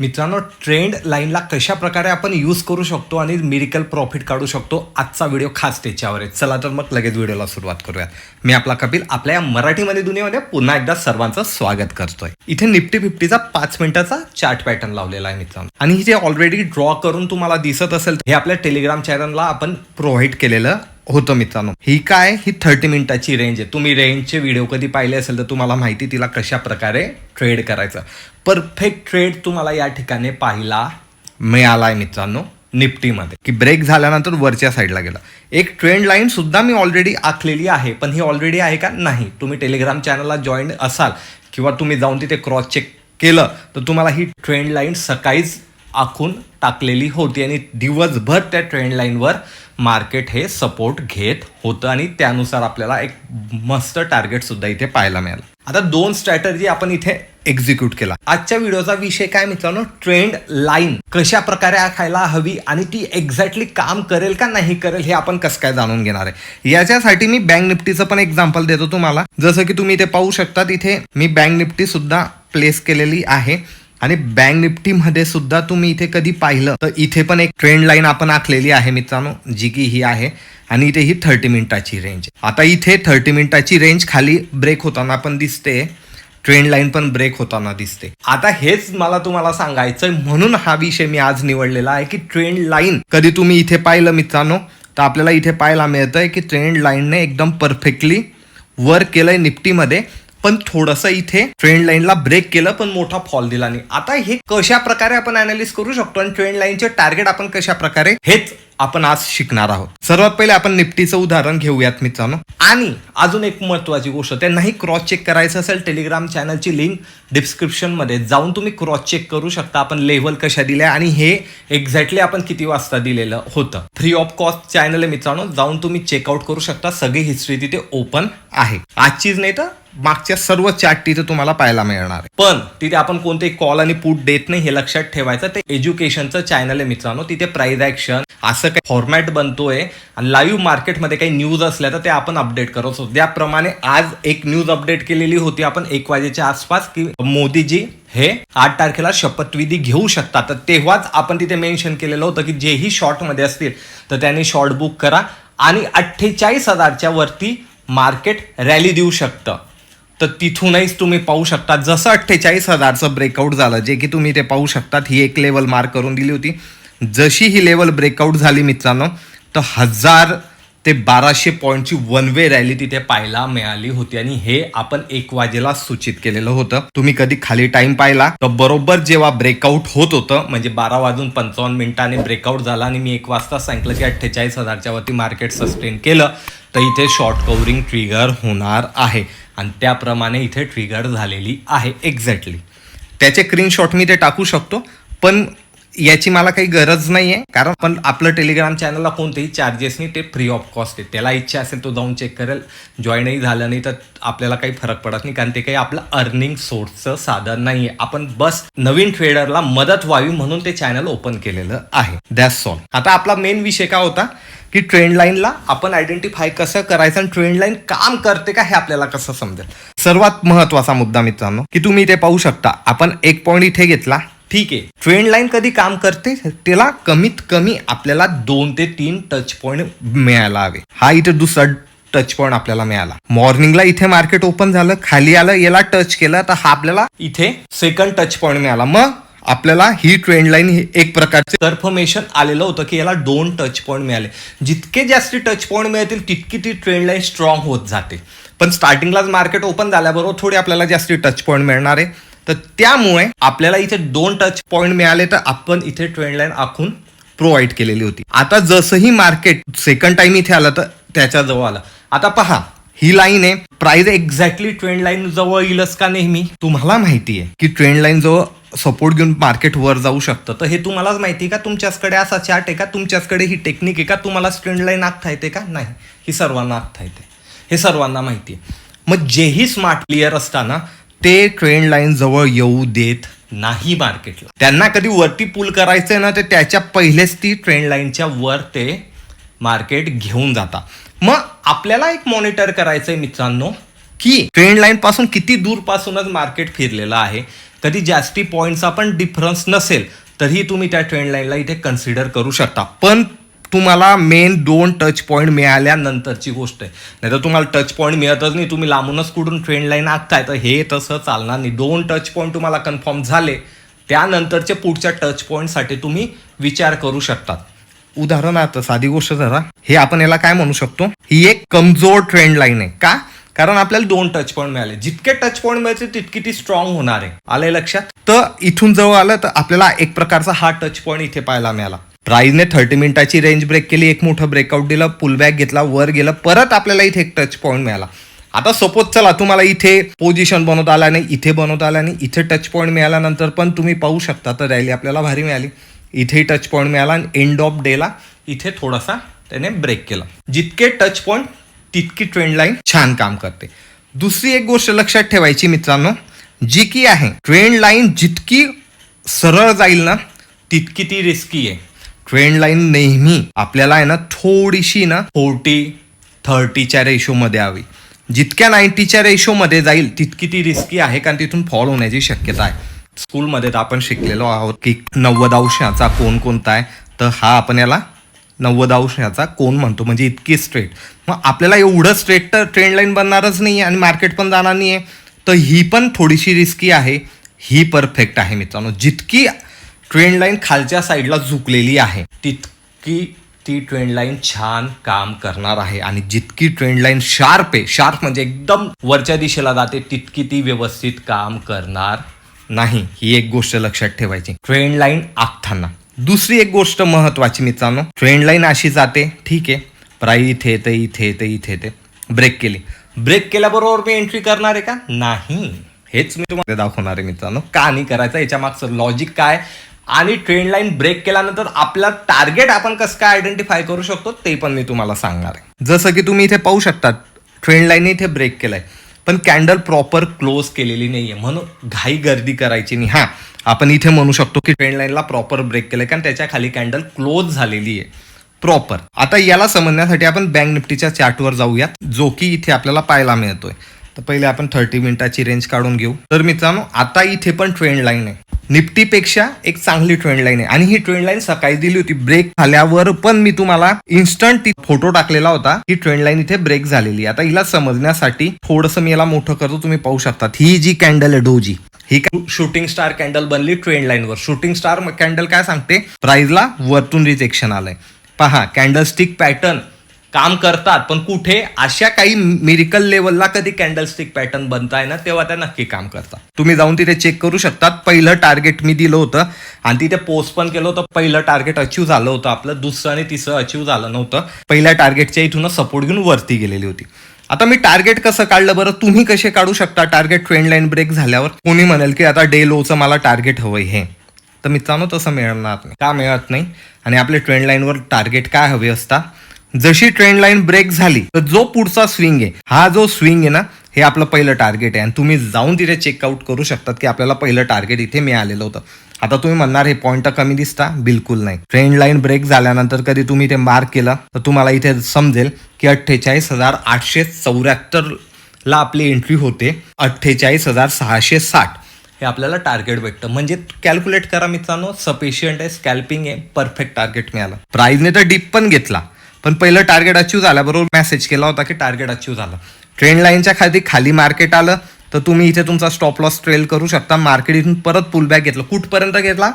मित्रांनो ट्रेंड लाईनला कशा प्रकारे आपण यूज करू शकतो आणि मिरिकल प्रॉफिट काढू शकतो आजचा व्हिडिओ खास त्याच्यावर आहे. चला तर मग लगेच व्हिडिओला सुरुवात करूयात. मी आपला कपिल आपल्या या मराठीमध्ये दुनियामध्ये पुन्हा एकदा सर्वांचं स्वागत करतोय. इथे निफ्टी फिफ्टीचा पाच मिनिटाचा चार्ट पॅटर्न लावलेला आहे मित्रांनो. आणि हे जे ऑलरेडी ड्रॉ करून तुम्हाला दिसत असेल हे आपल्या टेलिग्राम चॅनलला आपण प्रोव्हाइड केलेलं होतं मित्रांनो. ही काय? ही थर्टी मिनिटाची रेंज आहे. तुम्ही रेंजचे व्हिडिओ कधी पाहिले असेल तर तुम्हाला माहिती तिला कशा प्रकारे ट्रेड करायचं. परफेक्ट ट्रेड तुम्हाला या ठिकाणी पाहायला मिळाला आहे मित्रांनो निफ्टीमध्ये. की ब्रेक झाल्यानंतर वरच्या साईडला गेला. एक ट्रेंड लाईन सुद्धा मी ऑलरेडी आखलेली आहे पण ही ऑलरेडी आहे का? नाही. तुम्ही टेलिग्राम चॅनलला जॉईन असाल किंवा तुम्ही जाऊन तिथे क्रॉस चेक केलं तर तुम्हाला ही ट्रेंड लाईन सकाळीच आखून टाकलेली होती आणि दिवसभर त्या ट्रेंड लाईनवर मार्केट हे सपोर्ट घेत होतं आणि त्यानुसार आपल्याला एक मस्त टार्गेट सुद्धा इथे पाहायला मिळालं. आता दोन स्ट्रॅटर्जी आपण इथे एक्झिक्यूट केला. आजच्या व्हिडिओचा विषय काय मित्रांनो? ट्रेंड लाईन कशा प्रकारे आखायला हवी आणि ती एक्झॅक्टली काम करेल का नाही करेल हे आपण कसं काय जाणून घेणार आहे. याच्यासाठी मी बँक निफ्टीचं पण एक्झाम्पल देतो तुम्हाला. जसं की तुम्ही इथे पाहू शकता इथे मी बँक निफ्टी सुद्धा प्लेस केलेली आहे. आणि बँक निफ्टीमध्ये सुद्धा तुम्ही इथे कधी पाहिलं? तर इथे पण एक ट्रेंड लाईन आपण आखलेली आहे मित्रांनो जी की ही आहे. आणि इथे ही थर्टी मिनिटाची रेंज आता इथे थर्टी मिनिटाची रेंज खाली ब्रेक होताना पण दिसते. ट्रेंड लाईन पण ब्रेक होताना दिसते. आता हेच मला तुम्हाला सांगायचंय म्हणून हा विषय मी आज निवडलेला आहे की ट्रेंड लाईन कधी तुम्ही इथे पाहिलं मित्रांनो? तर आपल्याला इथे पाहायला मिळतंय की ट्रेंड लाईनने एकदम परफेक्टली वर केलंय निफ्टीमध्ये. पण थोडंसं इथे ट्रेंड लाईनला ब्रेक केलं पण मोठा फॉल दिला नाही. आता हे कशा प्रकारे आपण अनालिस करू शकतो आणि ट्रेंड लाईनचे टार्गेट आपण कशा प्रकारे हेच आपण आज शिकणार आहोत. सर्वात पहिले आपण निफ्टीचं उदाहरण घेऊयात मित्रांनो. आणि अजून एक महत्वाची गोष्ट त्यांनाही क्रॉस चेक करायचं असेल टेलिग्राम चॅनलची लिंक डिस्क्रिप्शनमध्ये. जाऊन तुम्ही क्रॉस चेक करू शकता आपण लेव्हल कशा दिल्या आणि हे एक्झॅक्टली आपण किती वाजता दिलेलं होतं. फ्री ऑफ कॉस्ट चॅनल आहे मित्रांनो जाऊन तुम्ही चेकआउट करू शकता. सगळी हिस्ट्री तिथे ओपन आहे. आजचीच नाही तर मागच्या सर्व चार्ट तिथे तुम्हाला पाहायला मिळणार आहे. पण तिथे आपण कोणतेही कॉल आणि पुट देत नाही हे लक्षात ठेवायचं. ते एज्युकेशनचं चॅनल आहे मित्रांनो. तिथे प्राईज ऍक्शन असं काही फॉर्मॅट बनतोय. आणि लाईव्ह मार्केटमध्ये काही न्यूज असल्या तर ते आपण अपडेट करत होतो त्याप्रमाणे आज एक न्यूज अपडेट केलेली होती आपण एक वाजेच्या आसपास की मोदीजी हे आठ तारखेला शपथविधी घेऊ शकतात. तर तेव्हाच आपण तिथे मेन्शन केलेलं होतं की जेही शॉर्टमध्ये असतील तर त्यांनी शॉर्ट बुक करा आणि अठ्ठेचाळीस हजारच्या वरती मार्केट रॅली देऊ शकतं. तर तिथूनच तुम्ही पाहू शकता. जसं अठ्ठेचाळीस हजारचं ब्रेकआउट झालं जे की तुम्ही ते पाहू शकतात ही एक लेवल मार्क करून दिली होती. जशी ही लेवल ब्रेकआउट झाली मित्रांनो तर हजार ते बाराशे पॉईंटची वन वे रॅली तिथे पाहायला मिळाली होती. आणि हे आपण एक वाजेला सूचित केलेलं होतं. तुम्ही कधी खाली टाइम पाहिला? तर बरोबर जेव्हा ब्रेकआउट होत होतं म्हणजे बारा वाजून पंचावन्न मिनिटांनी ब्रेकआउट झाला आणि मी एक वाजता सांगितलं की अठ्ठेचाळीस हजारच्या वरती मार्केट सस्टेन केलं तर इथे शॉर्ट कव्हरिंग ट्रिगर होणार आहे. आणि त्याप्रमाणे इथे ट्रिगर झालेली आहे. एक्झॅक्टली त्याचे स्क्रीनशॉट मी ते टाकू शकतो. पण याची मला काही गरज नाही आहे कारण पण आपलं टेलिग्राम चॅनलला कोणतेही चार्जेस नाही ते फ्री ऑफ कॉस्ट आहे त्याला इच्छा असेल तो जाऊन चेक करेल. जॉईनही झालं नाही तर आपल्याला काही फरक पडत नाही. कारण ते काही आपलं अर्निंग सोर्सचं साधन नाही आहे आपण बस नवीन ट्रेडरला मदत व्हावी म्हणून ते चॅनल ओपन केलेलं आहे. दॅट्स ऑल आता आपला मेन विषय काय होता? की ट्रेंड लाईनला आपण आयडेंटिफाय कसं करायचं आणि ट्रेंड लाईन काम करते का हे आपल्याला कसं समजेल? सर्वात महत्त्वाचा मुद्दा मित्रांनो की तुम्ही इथे पाहू शकता. आपण एक पॉईंट इथे घेतला. ठीक आहे. ट्रेंड लाईन कधी काम करते? त्याला कमीत कमी आपल्याला दोन ते तीन टच पॉईंट मिळायला हवे. हा इथे दुसरा टच पॉईंट आपल्याला मिळाला. मॉर्निंगला इथे मार्केट ओपन झालं खाली आलं याला टच केलं तर हा आपल्याला इथे सेकंड टच पॉईंट मिळाला. मग आपल्याला ही ट्रेंड लाईन एक प्रकारचे कन्फर्मेशन आलेलं होतं की याला दोन टच पॉईंट मिळाले. जितके जास्ती टच पॉईंट मिळतील तितकी ती ट्रेंड लाईन स्ट्रॉंग होत जाते. पण स्टार्टिंगलाच मार्केट ओपन झाल्याबरोबर थोडी आपल्याला जास्ती टच पॉईंट मिळणार आहे. तर त्यामुळे आपल्याला इथे दोन टच पॉईंट मिळाले तर आपण इथे ट्रेंड लाईन आखून प्रोव्हाइड केलेली होती. आता जसंही मार्केट सेकंड टाइम इथे आलं तर त्याच्याजवळ आलं. आता पहा ही लाईन आहे. प्राइस एक्झॅक्टली ट्रेंड लाईन जवळ येईलच का नेहमी? तुम्हाला माहिती आहे की ट्रेंड लाईन जवळ सपोर्ट घेऊन मार्केट वर जाऊ शकतं. तर हे तुम्हालाच माहिती आहे का? तुमच्याचकडे असा चार्ट आहे का? तुमच्याचकडे ही टेक्निक आहे का? तुम्हाला ट्रेंड लाईन आखता येते का? नाही. ही सर्वांना आखता येते. हे सर्वांना माहिती आहे. मग जेही स्मार्ट प्लेयर असताना ते ट्रेंड लाईन जवळ येऊ देत नाही मार्केटला त्यांना कधी वरती पूल करायचंय ना तर त्याच्या पहिलेच ती ट्रेंड लाईनच्या वर ते मार्केट घेऊन जाता मग आपल्याला एक मॉनिटर करायचंय मित्रांनो की ट्रेंड लाईन पासून किती दूरपासूनच मार्केट फिरलेलं आहे. कधी जास्ती पॉईंटचा पण डिफरन्स नसेल तरीही तुम्ही त्या ट्रेंड लाईनला इथे कन्सिडर करू शकता. पण तुम्हाला मेन दोन टच पॉईंट मिळाल्यानंतरची गोष्ट आहे. नाही तर तुम्हाला टच पॉईंट मिळतच नाही तुम्ही लांबूनच कुठून ट्रेंड लाईन आखताय. तर हे तसं चालणार नाही. दोन टच पॉईंट तुम्हाला कन्फर्म झाले त्यानंतरचे पुढच्या टच पॉईंटसाठी तुम्ही विचार करू शकतात. उदाहरणार्थ साधी गोष्ट जरा. हे आपण याला काय म्हणू शकतो? ही एक कमजोर ट्रेंड लाईन आहे. का? कारण आपल्याला दोन टच पॉईंट मिळाले. जितके टच पॉईंट मिळाले तितकी ती स्ट्रॉंग होणार आहे. आलंय लक्षात? तर इथून जवळ आलं तर आपल्याला एक प्रकारचा हा टच पॉईंट इथे पाहायला मिळाला. प्राईजने थर्टी मिनिटाची रेंज ब्रेक केली एक मोठं ब्रेकआउट दिलं पुलबॅक घेतला वर गेलं परत आपल्याला इथे एक टच पॉईंट मिळाला. आता सपोज चला तुम्हाला इथे पोझिशन बनवता आला नाही इथे बनवता आला नाही इथे टच पॉईंट मिळाल्यानंतर पण तुम्ही पाहू शकता तर रॅली आपल्याला भारी मिळाली. इथे टच पॉईंट मिळाला आणि एंड ऑफ डेला इथे थोडासा त्याने ब्रेक केला. जितके टच पॉईंट तितकी ट्रेंड लाईन छान काम करते. दुसरी एक गोष्ट लक्षात ठेवायची मित्रांनो जी की आहे ट्रेंड लाईन जितकी सरळ जाईल ना तितकी ती रिस्की आहे. ट्रेंड लाईन नेहमी आपल्याला आहे ना थोडीशी ना फोर्टी थर्टीच्या रेशोमध्ये हवी जितक्या नाईन्टीच्या रेशोमध्ये जाईल तितकी ती रिस्की आहे कारण तिथून फॉल होण्याची शक्यता आहे. स्कूलमध्ये तर आपण शिकलेलो आहोत की नव्वद अंशाचा कोण कोणता आहे तर हा आपण याला नव्वद अंशाचा कोण म्हणतो म्हणजे इतकी स्ट्रेट मग आपल्याला एवढं स्ट्रेट तर ट्रेंड लाईन बनणारच नाही आणि मार्केट पण जाणार नाही आहे तर ही पण थोडीशी रिस्की आहे. ही परफेक्ट आहे मित्रांनो. जितकी ट्रेंड लाईन खालच्या साईडला झुकलेली आहे. तितकी ती ट्रेंड लाईन छान काम करणार आहे आणि जितकी ट्रेंड लाईन शार्प आहे शार्प म्हणजे एकदम वरच्या दिशेला जाते तितकी ती व्यवस्थित काम करणार नाही. ही एक गोष्ट लक्षात ठेवायची. ट्रेंड लाईन आखताना. दुसरी एक गोष्ट महत्वाची मित्रांनो ट्रेंड लाईन अशी जाते ठीक आहे प्राई इथे येते इथे येते इथे येते ब्रेक केली. ब्रेक केल्याबरोबर मी एंट्री करणार आहे का? नाही. हेच मी तुम्हाला दाखवणार आहे मित्रांनो. का नाही करायचं? याच्या मागचं लॉजिक काय? आणि ट्रेंड लाईन ब्रेक केल्यानंतर आपला टार्गेट आपण कसं काय आयडेंटिफाय करू शकतो ते पण मी तुम्हाला सांगणार आहे. जसं की तुम्ही इथे पाहू शकता ट्रेंड लाईनने इथे ब्रेक केलाय. पण कॅन्डल प्रॉपर क्लोज केलेली नाहीये. म्हणून घाई गर्दी करायची नाही. हा आपण इथे म्हणू शकतो की ट्रेंड लाईनला प्रॉपर ब्रेक केलंय कारण त्याच्याखाली कॅन्डल क्लोज झालेली आहे. प्रॉपर आता याला समजण्यासाठी आपण बँक निफ्टीच्या चार्टवर जाऊयात जो की इथे आपल्याला पाहायला मिळतोय. तर पहिले आपण थर्टी मिनिटाची रेंज काढून घेऊ. तर मित्रांनो आता इथे पण ट्रेंड लाईन आहे. निफ्टीपेक्षा एक चांगली ट्रेंड लाईन आहे. आणि ही ट्रेंड लाईन सकाळी दिली होती. ब्रेक झाल्यावर पण मी तुम्हाला इन्स्टंट फोटो टाकलेला होता. ही ट्रेंड लाईन इथे ब्रेक झालेली आहे. आता हिला समजण्यासाठी थोडंसं मी याला मोठं करतो. तुम्ही पाहू शकता. ही जी कॅन्डल आहे डोजी ही शूटिंग स्टार कॅन्डल बनली ट्रेंड लाईनवर शूटिंग स्टार कॅन्डल काय सांगते? प्राइसला वरतून रिजेक्शन आलंय. पहा कॅन्डल स्टिक पॅटर्न काम करतात पण कुठे अशा काही मिरिकल लेवलला कधी कॅन्डलस्टिक पॅटर्न बनताय ना तेव्हा त्या नक्की काम करतात. तुम्ही जाऊन तिथे चेक करू शकतात. पहिलं टार्गेट मी दिलं होतं आणि तिथे पोस्ट पण केलं होतं. पहिलं टार्गेट अचीव झालं होतं आपलं. दुसरं आणि तिसरं अचीव झालं नव्हतं. पहिल्या टार्गेटच्या इथून सपोर्ट घेऊन वरती गेलेली होती. आता मी टार्गेट कसं काढलं बरं? तुम्ही कसे काढू शकता? टार्गेट ट्रेंड लाईन ब्रेक झाल्यावर कोणी म्हणेल की आता डे लोचं मला टार्गेट हवंय हे. तर मित्रांनो तसं मिळणार नाही. का मिळत नाही? आणि आपल्या ट्रेंड लाईनवर टार्गेट काय हवे असता? जशी ट्रेंड लाईन ब्रेक झाली तर जो पुढचा स्विंग आहे हा जो स्विंग आहे ना हे आपलं पहिलं टार्गेट आहे. आणि तुम्ही जाऊन तिथे चेकआउट करू शकतात की आपल्याला पहिलं टार्गेट इथे मिळालेलं होतं. आता तुम्ही म्हणणार हे पॉईंट कमी दिसता. बिलकुल नाही. ट्रेंड लाईन ब्रेक झाल्यानंतर कधी तुम्ही ते मार्क केलं तर तुम्हाला इथे समजेल की अठ्ठेचाळीस हजार आठशे चौऱ्याहत्तर ला आपली एंट्री होते. अठ्ठेचाळीस हजार सहाशे साठ. हे आपल्याला टार्गेट भेटतं. म्हणजे कॅल्क्युलेट करा मित्रांनो सफिशियंट आहे स्कॅल्पिंग आहे परफेक्ट टार्गेट मिळालं. प्राईजने तर डीप पण घेतला. पण पहिलं टार्गेट अचीव झाल्याबरोबर मेसेज केला होता की टार्गेट अचीव झालं. ट्रेंड लाईनच्या खाली खाली मार्केट आलं तर तुम्ही इथे तुमचा स्टॉप लॉस ट्रेल करू शकता. मार्केट इथून परत पुलबॅक घेतलं. कुठपर्यंत घेतला?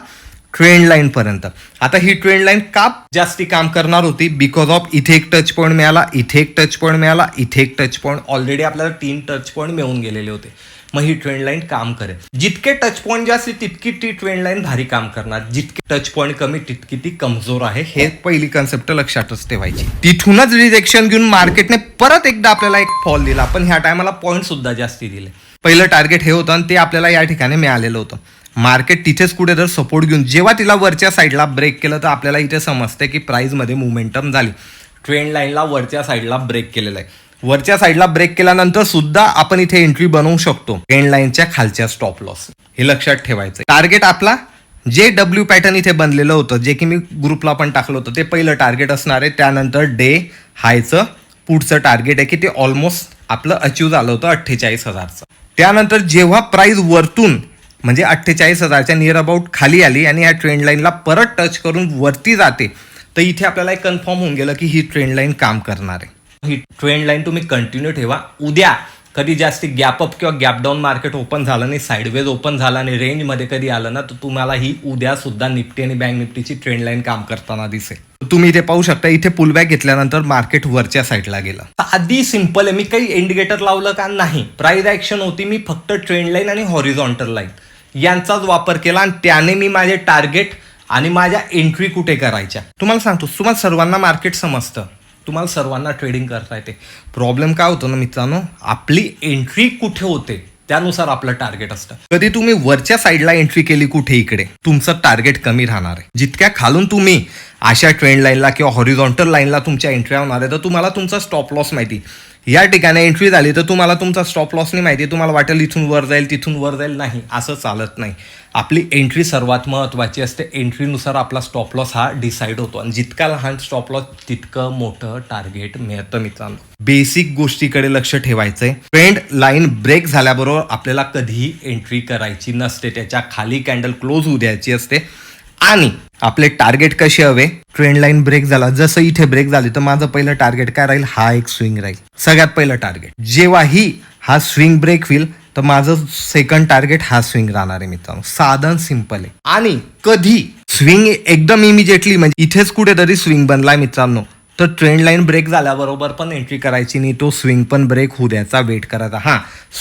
ट्रेंड लाईन पर्यंत. आता ही ट्रेंड लाईन का जास्ती काम करणार होती? बिकॉज ऑफ इथे एक टच पॉईंट मिळाला इथे एक टच पॉईंट मिळाला इथे एक टच पॉईंट ऑलरेडी आपल्याला तीन टच पॉईंट मिळून गेलेले होते. मग ही ट्रेंड लाईन काम करेल. जितके टच पॉईंट जास्त तितकी ती ट्रेंड लाईन भारी काम करणार. जितके टच पॉईंट कमी तितकी ती कमजोर आहे. हे पहिली कन्सेप्ट लक्षातच ठेवायची. तिथूनच रिजेक्शन घेऊन मार्केटने परत एकदा आपल्याला एक फॉल दिला. पण ह्या टायमाला पॉईंट सुद्धा जास्ती दिले. पहिलं टार्गेट हे होतं आणि ते आपल्याला या ठिकाणी मिळालेलं होतं. मार्केट तिथेच कुठे जर सपोर्ट घेऊन जेव्हा तिला वरच्या साईडला ब्रेक केलं तर आपल्याला इथे समजते की प्राईजमध्ये मुवमेंटम झाली. ट्रेंड लाईनला वरच्या साईडला ब्रेक केलेला आहे. वरच्या साईडला ब्रेक केल्यानंतर सुद्धा आपण इथे एंट्री बनवू शकतो. ट्रेंड लाईनच्या खालच्या स्टॉप लॉस हे लक्षात ठेवायचं टार्गेट आपला जे डब्ल्यू पॅटर्न इथे बनलेलं होतं जे की मी ग्रुपला पण टाकलं होतं ते पहिलं टार्गेट असणार आहे. त्यानंतर डे हायचं पुढचं टार्गेट आहे की ते ऑलमोस्ट आपलं अचीव झालं होतं अठ्ठेचाळीस हजारचं. त्यानंतर जेव्हा प्राईज वरतून म्हणजे अठ्ठेचाळीस हजारच्या नियर अबाउट खाली आली आणि या ट्रेंड लाईनला परत टच करून वरती जाते तर इथे आपल्याला एक कन्फर्म होऊन गेलं की ही ट्रेंड लाईन काम करणार आहे. ही ट्रेंड लाईन तुम्ही कंटिन्यू ठेवा. उद्या कधी जास्ती गॅप अप किंवा गॅप डाऊन मार्केट ओपन झालं नाही साईडवेज ओपन झालं आणि रेंजमध्ये कधी आलं ना तर तुम्हाला ही उद्या सुद्धा निफ्टी आणि बँक निफ्टीची ट्रेंड लाईन काम करताना दिसेल. तुम्ही इथे पाहू शकता इथे पुलबॅक घेतल्यानंतर मार्केट वरच्या साईडला गेलं. आधी सिंपल आहे मी काही इंडिकेटर लावलं का? नाही. प्राईज ऍक्शन होती मी फक्त ट्रेंड लाईन आणि हॉरिझॉन्टल लाईन यांचाच वापर केला आणि त्याने मी माझे टार्गेट आणि माझ्या एंट्री कुठे करायच्या? तुम्हाला सांगतो तुम्हाला सर्वांना मार्केट समजतं. तुम्हाला सर्वांना ट्रेडिंग करता येते. प्रॉब्लेम काय होतो ना मित्रांनो? आपली एंट्री कुठे होते? त्यानुसार आपलं टार्गेट असतं. कधी तुम्ही वरच्या साईडला एंट्री केली कुठे इकडे? तुमचं टार्गेट कमी राहणार आहे. जितक्या खालून तुम्ही अशा ट्रेंड लाईनला किंवा हॉरिझॉन्टल लाईनला तुमच्या एंट्री होणार आहे तर तुम्हाला तुमचा स्टॉप लॉस माहिती. या ठिकाणी एंट्री झाली तर तुम्हाला तुमचा स्टॉप लॉस नाही माहिती. तुम्हाला वाटेल इथून वर जाईल तिथून वर जाईल. नाही असं चालत नाही. आपली एंट्री सर्वात महत्त्वाची असते. एंट्रीनुसार आपला स्टॉप लॉस हा डिसाईड होतो. आणि जितका लहान स्टॉप लॉस तितकं मोठं टार्गेट मिळतं मित्रांनो. बेसिक गोष्टीकडे लक्ष ठेवायचंय. ट्रेंड लाईन ब्रेक झाल्याबरोबर आपल्याला कधीही एंट्री करायची नसते. त्याच्याखाली कॅन्डल क्लोज होऊ द्यायची असते. आणि आपले टार्गेट कसे हवे? ट्रेंड लाईन ब्रेक झाला. जसं इथे ब्रेक झाली तर माझं पहिलं टार्गेट काय राहील? हा एक स्विंग राहील. सगळ्यात पहिलं टार्गेट जेव्हाही हा स्विंग ब्रेक होईल तर माझं सेकंड टार्गेट हा स्विंग राहणार आहे मित्रांनो. साधन सिंपल आहे. आणि कधी स्विंग एकदम इमिजिएटली म्हणजे इथेच कुठेतरी स्विंग बनलाय मित्रांनो. तर ट्रेंड लाईन ब्रेक झाल्याबरोबर पण एंट्री करायची नाही तो स्विंग पण ब्रेक होऊ द्यायचा वेट करायचा. हां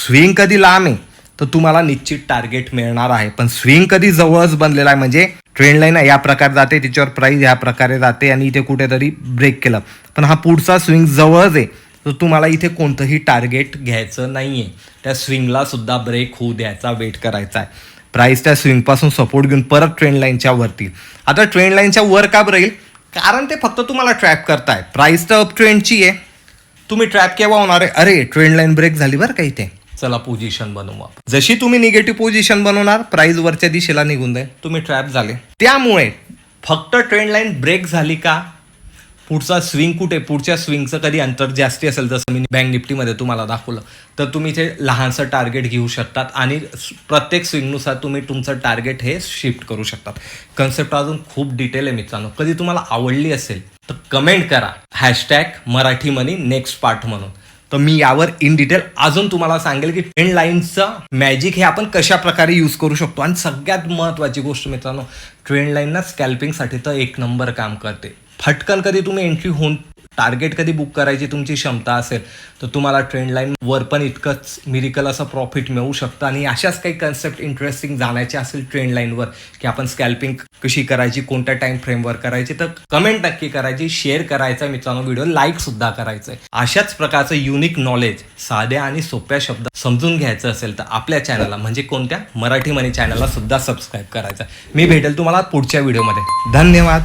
स्विंग कधी लांब आहे तर तुम्हाला निश्चित टार्गेट मिळणार आहे. पण स्विंग कधी जवळच बनलेला आहे म्हणजे ट्रेंड लाईन या प्रकारे जाते तिच्यावर प्राईज ह्या प्रकारे जाते आणि इथे कुठेतरी ब्रेक केलं. पण हा पुढचा स्विंग जवळच आहे. तर तुम्हाला इथे कोणतंही टार्गेट घ्यायचं नाही आहे त्या स्विंगला सुद्धा ब्रेक होऊ द्यायचा वेट करायचा आहे. प्राईस त्या स्विंगपासून सपोर्ट घेऊन परत ट्रेंड लाईनच्या वरती. आता ट्रेंड लाईनच्या वर का राहील कारण ते फक्त तुम्हाला ट्रॅप करताय. प्राईस तर अप ट्रेंडची आहे. तुम्ही ट्रॅप केव्हा होणार आहे? अरे ट्रेंड लाईन ब्रेक झाली बरं का इथे. चला पोझिशन बनवू आपण. जशी तुम्ही निगेटिव्ह पोझिशन बनवणार प्राइस वरच्या दिशेला निघून जाईल. तुम्ही ट्रॅप झाले. त्यामुळे फक्त ट्रेंड लाईन ब्रेक झाली का? पुढचा स्विंग कुठे? पुढच्या स्विंगचं कधी अंतर जास्ती असेल जसं मी बँक निफ्टीमध्ये तुम्हाला दाखवलं तर तुम्ही ते लहानसं टार्गेट घेऊ शकतात आणि प्रत्येक स्विंगनुसार तुम्ही तुमचं टार्गेट हे शिफ्ट करू शकतात. कन्सेप्ट अजून खूप डिटेल आहे मित्रांनो. कधी तुम्हाला आवडली असेल तर कमेंट करा. Hashtag Marathi money next part म्हणून. तर मी यावर इन डिटेल अजून तुम्हाला सांगेल की ट्रेंड लाईनचं मॅजिक हे आपण कशा प्रकारे यूज करू शकतो. आणि सगळ्यात महत्त्वाची गोष्ट मित्रांनो ट्रेंड लाईन ना स्कॅल्पिंगसाठी तर एक नंबर काम करते. फटकन कधी तुम्ही एंट्री होऊन टार्गेट कधी बुक करायची तुमची क्षमता असेल तर तुम्हाला ट्रेंड लाईन वर पण इतकंच मिरिकल असं प्रॉफिट मिळू शकतं. आणि अशाच काही कन्सेप्ट इंटरेस्टिंग जाण्याचे असेल ट्रेंड लाईनवर की आपण स्कॅल्पिंग कशी करायची कोणत्या टाइम फ्रेमवर करायची तर कमेंट नक्की करायची शेअर करायचा मित्रांनो व्हिडिओ लाईक सुद्धा करायचं आहे अशाच प्रकारचं युनिक नॉलेज साध्या आणि सोप्या शब्दात समजून घ्यायचं असेल तर आपल्या चॅनलला म्हणजे कोणत्या? मराठी मनी चॅनलला सुद्धा सबस्क्राईब करायचं. मी भेटेल तुम्हाला पुढच्या व्हिडिओमध्ये धन्यवाद.